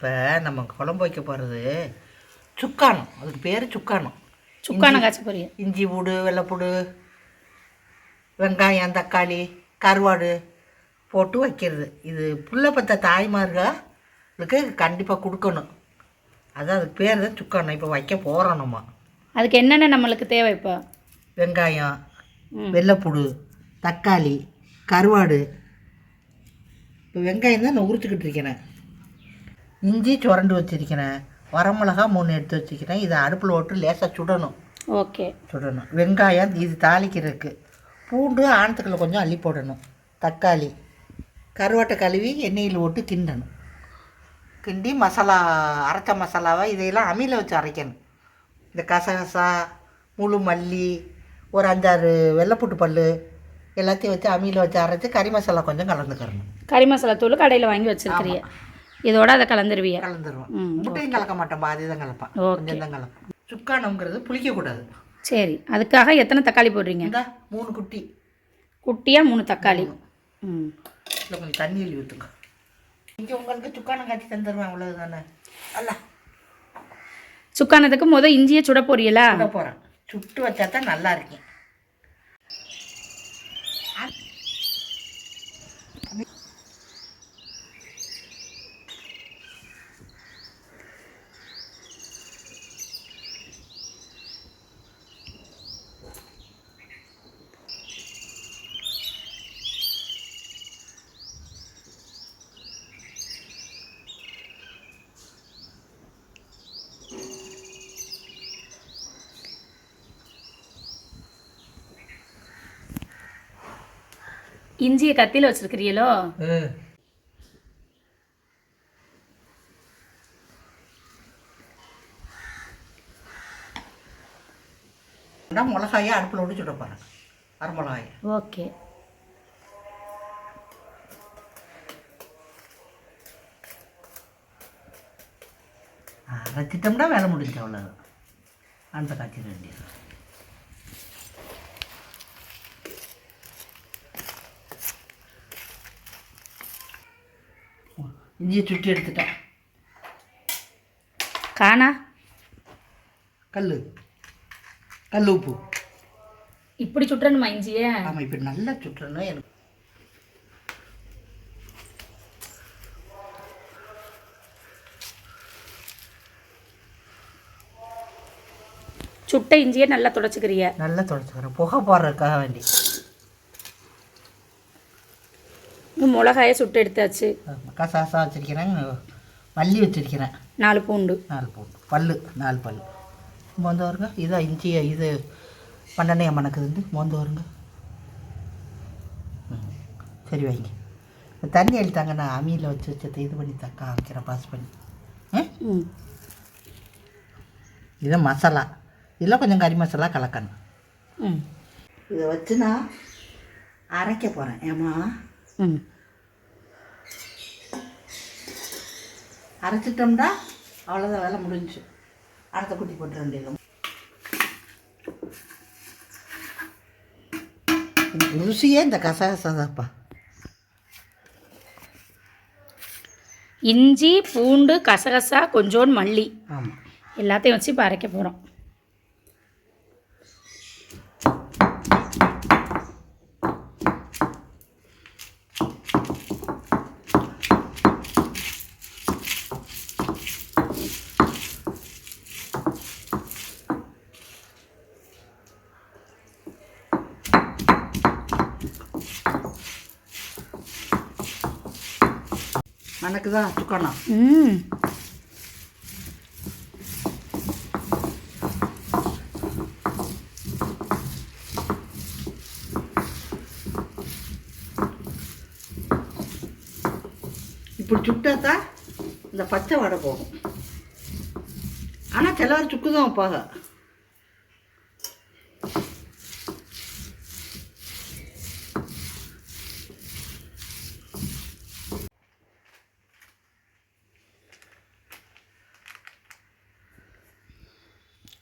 இப்போ நம்ம குழம்பு வைக்க போகிறது சுக்கானம் அதுக்கு பேர் சுக்கானம் சுக்கான காய்ச்ச போறீங்க. இஞ்சி பூடு வெள்ளைப்பூடு வெங்காயம் தக்காளி கருவாடு போட்டு வைக்கிறது. இது புள்ள பத்த தாய்மார்களுக்கு கண்டிப்பாக கொடுக்கணும். அதான் அதுக்கு பேர் தான் சுக்கானம் இப்போ வைக்க போகிறோம் நம்ம. அதுக்கு என்னென்ன நம்மளுக்கு தேவை இப்போ? வெங்காயம். வெள்ளைப்பூடு தக்காளி கருவாடு. இப்போ வெங்காயம் தான் நான் உரிச்சுக்கிட்டு இருக்கிறேன் இஞ்சி சுரண்டு வச்சிருக்கிறேன். வரமிளகா மூணு எடுத்து வச்சுக்கிறேன் இதை அடுப்பில் போட்டு லேசாக சுடணும். ஓகே. சுடணும். வெங்காயம் இது தாளிக்கிறதுக்கு பூண்டு ஆணத்துக்குள்ள கொஞ்சம் அள்ளி போடணும். தக்காளி. கருவாட்டை கழுவி எண்ணெயில் போட்டு கிண்டணும். கிண்டி மசாலா அரைச்ச மசாலாவை இதையெல்லாம் அம்மியில் வச்சு அரைக்கணும். இந்த கசகசா முழு மல்லி ஒரு அஞ்சாறு வெள்ளைப்பூட்டு பல் எல்லாத்தையும் வச்சு அம்மியில் வச்சு அரைச்சி கறி மசாலா கொஞ்சம் கலந்துக்கிறணும். கறி மசாலா தூள் கடையில் வாங்கி வச்சிருக்கிறீங்க. இதோட அதை கலந்துருவிய. கலந்துருவோம். முட்டையும் கலக்க மாட்டேன் பாதி தான் கலப்பேன் ஓகே. தான் கலப்பேன் சுக்கானங்கிறது புளிக்கக்கூடாது சரி அதுக்காக எத்தனை தக்காளி போடுறீங்க? இந்த மூணு குட்டி. குட்டியாக மூணு தக்காளி? ம். இல்லை கொஞ்சம் தண்ணி எழுதி ஊற்றுங்க இங்கே உங்களுக்கு சுக்கானம் காய்ச்சி தந்துடுவேன் அவ்வளவு தானே அல்ல. சுக்கானத்துக்கு முத இஞ்சியை சுட போறீங்களா? சுட போகிறேன் சுட்டு வச்சா தான் நல்லா இருக்கும். இஞ்சியை கத்தியில் வச்சிருக்கிறீங்களோ? மிளகாயை அடுப்பில் விட்டு சுட போகிறேன் அரை மிளகாயை. ஓகே. அரைச்சிட்டோம்னா வேலை முடிஞ்சு அவ்வளோ அந்த காய்ச்சி வேண்டியது. இஞ்சியை சுட்டி எடுத்துட்டேன். காணா கல் கல் உப்பு. இப்படி சுட்டுறணுமா இஞ்சியை? ஆமாம் இப்போ நல்லா சுட்டுறணும் எனக்கு. சுட்ட இஞ்சியை நல்லா துடைச்சிக்கிறீங்க நல்லா துடைச்சிக்கிறேன் புகை போடுறதுக்காக வேண்டி. மிளகாயை சுட்டு எடுத்தாச்சு. கசாசா வச்சிருக்கிறேன். மல்லி வச்சிருக்கிறேன். நாலு பூண்டு. நாலு பூண்டு. பல்லு நாலு பல்லு. மோந்து வருங்க இதான் இஞ்சி இது பன்னெண்டையா மணக்குதுண்டு. மோந்து வருங்க ம், சரி வைங்க. தண்ணி அடித்தாங்க நான் அம்மியில் வச்சு வச்சதை இது பண்ணி தக்கா வைக்கிறேன் பாஸ் பண்ணி. இது மசாலா. இதில் கொஞ்சம் கறி மசாலா கலக்கணும். ம். இதை வச்சு நான் அரைக்க போகிறேன் ஏமா ம். அரைச்சிட்டோம்னா அவ்வளோதான் வேலை முடிஞ்சு அடுத்த குட்டி போட்டுற வேண்டியது ருசியே இந்த கசகசாதாப்பா. இஞ்சி பூண்டு கசகசா கொஞ்சோண்டு மல்லி. ஆமாம் எல்லாத்தையும் வச்சு இப்போ அரைக்க போகிறோம் மணக்குதா சுக்கணும் ம். இப்படி சுட்டா தான் இந்த பச்சை வடை போகும். ஆனால் சிலவர் சுக்கு தான் வைப்பாங்க.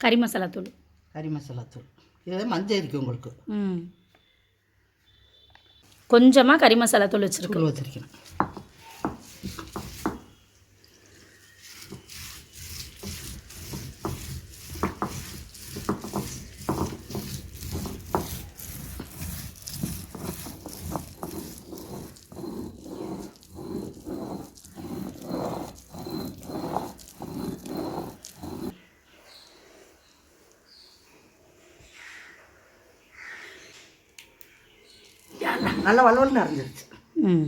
கறி மசாலா தூள். கறி மசாலா தூள். இது மஞ்சள் இருக்குது உங்களுக்கு. ம். கொஞ்சமாக கறி மசாலா தூள் வச்சுருக்கு தூள் வச்சிருக்கேன். நல்லா வலுவல் நிறைஞ்சிருச்சு. ம்.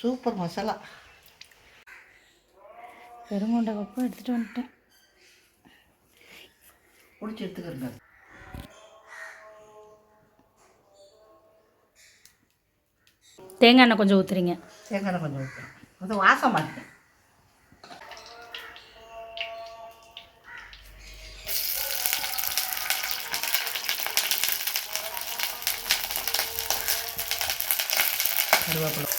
சூப்பர் மசாலா. பெருங்கொண்ட கப்பும் எடுத்துகிட்டு வந்துட்டேன். பிடிச்சி எடுத்துக்கிறேங்க தேங்காய் எண்ணெய் கொஞ்சம் ஊற்றுறீங்க தேங்காய் கொஞ்சம் ஊற்றுறேன் அது வாசம் மாட்டேன் கருவேப்பிலை.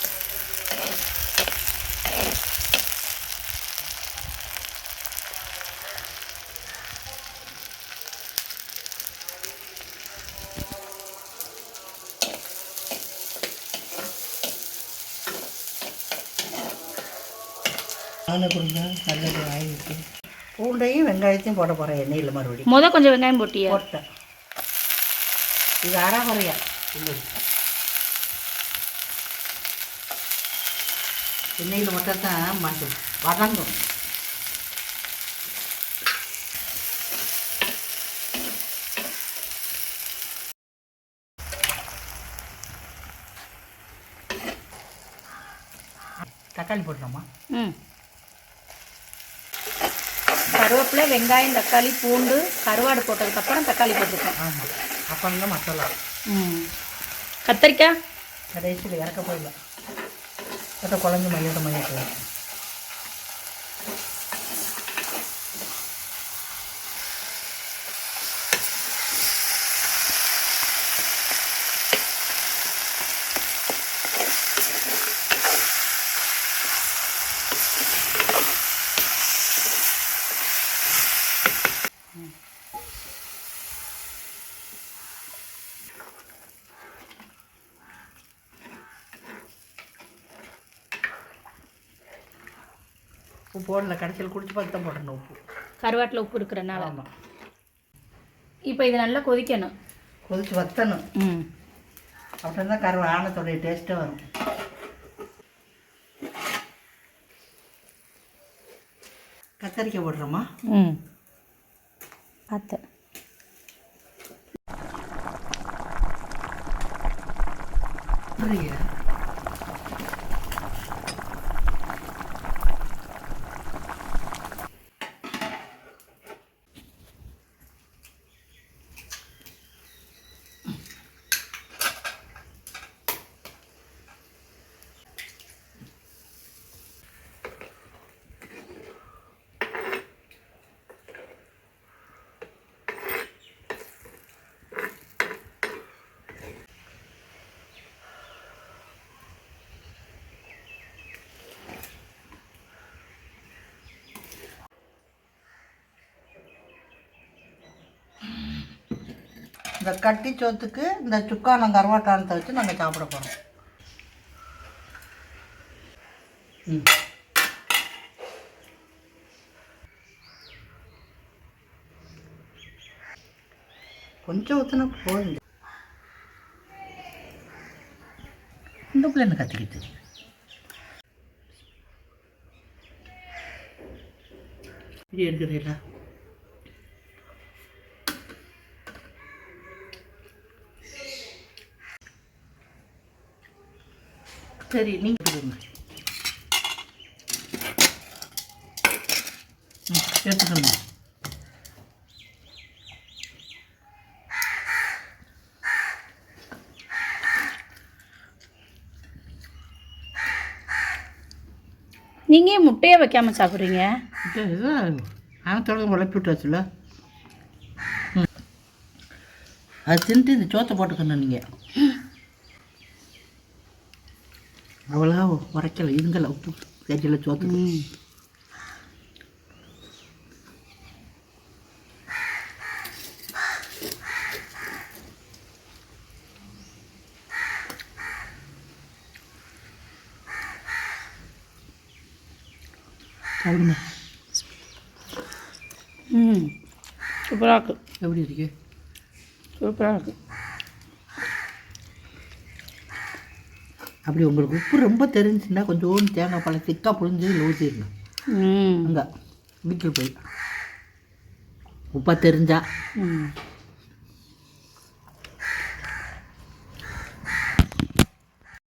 அதில் கொடுங்க. நல்லது ஆயிடுச்சு பூண்டையும் வெங்காயத்தையும் போட போகிறேன் எண்ணெயில் மறுபடியும். முத கொஞ்சம் வெங்காயம் போட்டியா? போட்டேன். இது அரைகுறையா இல்லை எண்ணெயில் மட்டும் தான் மஞ்சள் வதங்கும். தக்காளி போட்டுறோமா ம். கருவேப்பிலை வெங்காயம் தக்காளி பூண்டு கருவாடு போட்டதுக்கப்புறம் தக்காளி போட்டிருக்கோம் ஆமாம் அப்புறம் தான் மசாலா. ம். கத்திரிக்காய்? கடைசியில் இறக்க போயிடல அதை குழஞ்சு மையத்தை மையத்தை உப்பு போடல கடைசியில் குடிச்சு பார்த்து தான் போடணும் உப்பு. கருவாட்டில் உப்பு இருக்கிறனால. ஆமாம் இப்போ இது நல்லா கொதிக்கணும். கொதிச்சு வத்தணும். ம். அப்படின்னா தான் கருவா ஆனத்தோடைய டேஸ்ட்டே வரும். கத்தரிக்காய் போடுறோமா? ம். பார்த்து. புரியல இந்த கட்டி சோத்துக்கு இந்த சுக்கானம் கருவாட்டானத்தை வச்சு நாங்கள் சாப்பிட போகிறோம் ம். கொஞ்சம் ஊற்றினா போதும். இந்த பிள்ளை என்ன இது எடுக்கிறீங்களா சரி நீங்கள் கொடுங்க ம் எடுத்துக்கோங்க. நீங்கள் ஏன் முட்டையே வைக்காம சாப்பிட்றீங்க? இது ஆனத்தோட உழப்பி விட்டாச்சுல. ம். அது தின்ட்டு இந்த சோத்தை போட்டுக்கணும் நீங்கள் அவ்வளோ உரைக்கல. இருங்கல உப்பு கஜில் சோத்துக்கு. அப்படிங்க ம். சூப்பராக இருக்கு. எப்படி இருக்கு? சூப்பராக இருக்கு. அப்படி உங்களுக்கு உப்பு ரொம்ப தெரிஞ்சுன்னா கொஞ்சோண்டு தேங்காய் பழம் திக்காக புழிஞ்சு ம். அங்கே வீட்டில் போய். உப்பா தெரிஞ்சா.